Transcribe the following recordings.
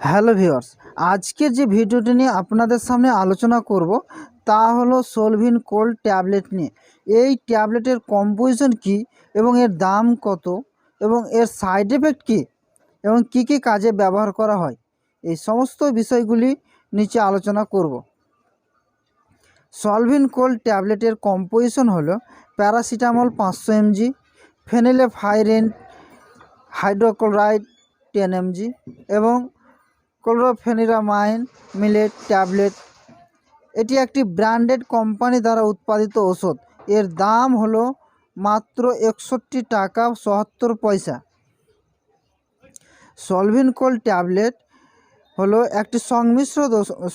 Hello viewers, আজকের যে ভিডিওটি নিয়ে আপনাদের সামনে আলোচনা করব তা হলো সোলভিন কোল্ড ট্যাবলেট নিয়ে। এই ট্যাবলেটের কম্পোজিশন কি এবং এর দাম কত এবং এর সাইড এফেক্ট কী এবং কি কি কাজে ব্যবহার করা হয়? এই সমস্ত বিষয়গুলি নিচে আলোচনা করব। সলভিন কোল্ড ট্যাবলেটের কম্পোজিশন হলো প্যারাসিটামল পাঁচশো mg phenylephrine hydrochloride ten mg এবং ক্লোরোফেনিরামাইন, মিলেট, ট্যাবলেট। এটি একটি ব্র্যান্ডেড কোম্পানি দ্বারা উৎপাদিত ওষুধ এর দাম হলো মাত্র একষট্টি টাকা সত্তর পয়সা। সলভিন কোল্ড ট্যাবলেট হলো একটি সংমিশ্র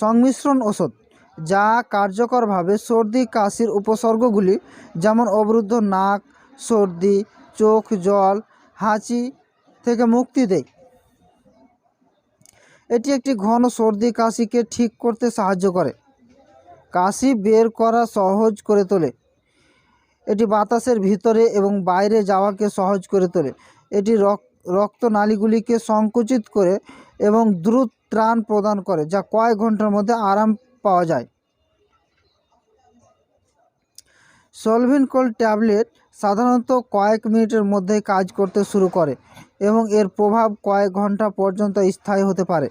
সংমিশ্রণ ওষুধ যা কার্যকরভাবে সর্দি, কাশির উপসর্গগুলি, যেমন অবরুদ্ধ নাক, সর্দি, চোখ, জল, হাঁচি থেকে মুক্তি দেয়। এটি একটি ঘন সর্দি কাশিকে ঠিক করতে সাহায্য করে। কাশি বের করা সহজ করে তোলে। এটি বাতাসের ভিতরে এবং বাইরে যাওয়াকে সহজ করে তোলে। এটি রক- রক্তনালীগুলিকে সংকুচিত করে এবং দ্রুত ত্রাণ প্রদান করে, যা কয়েক ঘণ্টার মধ্যে আরাম পাওয়া যায়। সলভিন কোল্ড ট্যাবলেট সাধারণত কয়েক মিনিটের মধ্যেই কাজ করতে শুরু করে এবং এর প্রভাব কয়েক ঘণ্টা পর্যন্ত স্থায়ী হতে পারে।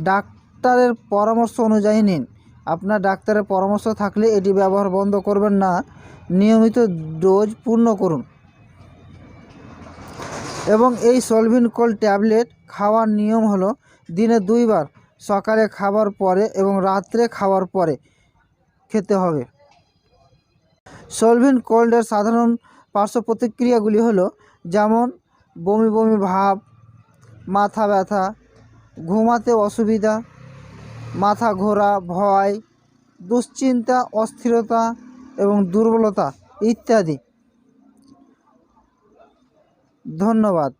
ডাক্তারের পরামর্শ অনুযায়ী নিন। আপনার ডাক্তারের পরামর্শ থাকলে এটি ব্যবহার বন্ধ করবেন না। নিয়মিত ডোজ পূর্ণ করুন। এবং এই সলভিন কোল্ড ট্যাবলেট খাওয়ার নিয়ম হলো দিনে দুইবার সকালে খাবার পরে এবং রাত্রে খাওয়ার পরে খেতে হবে। সলভিন কোল্ডের সাধারণ পার্শ্ব প্রতিক্রিয়াগুলি হলো যেমন বমি বমি ভাব, মাথা ব্যথা, ঘুমাতে অসুবিধা, মাথা ঘোরা, ভয়, দুশ্চিন্তা, অস্থিরতা এবং দুর্বলতা ইত্যাদি। ধন্যবাদ।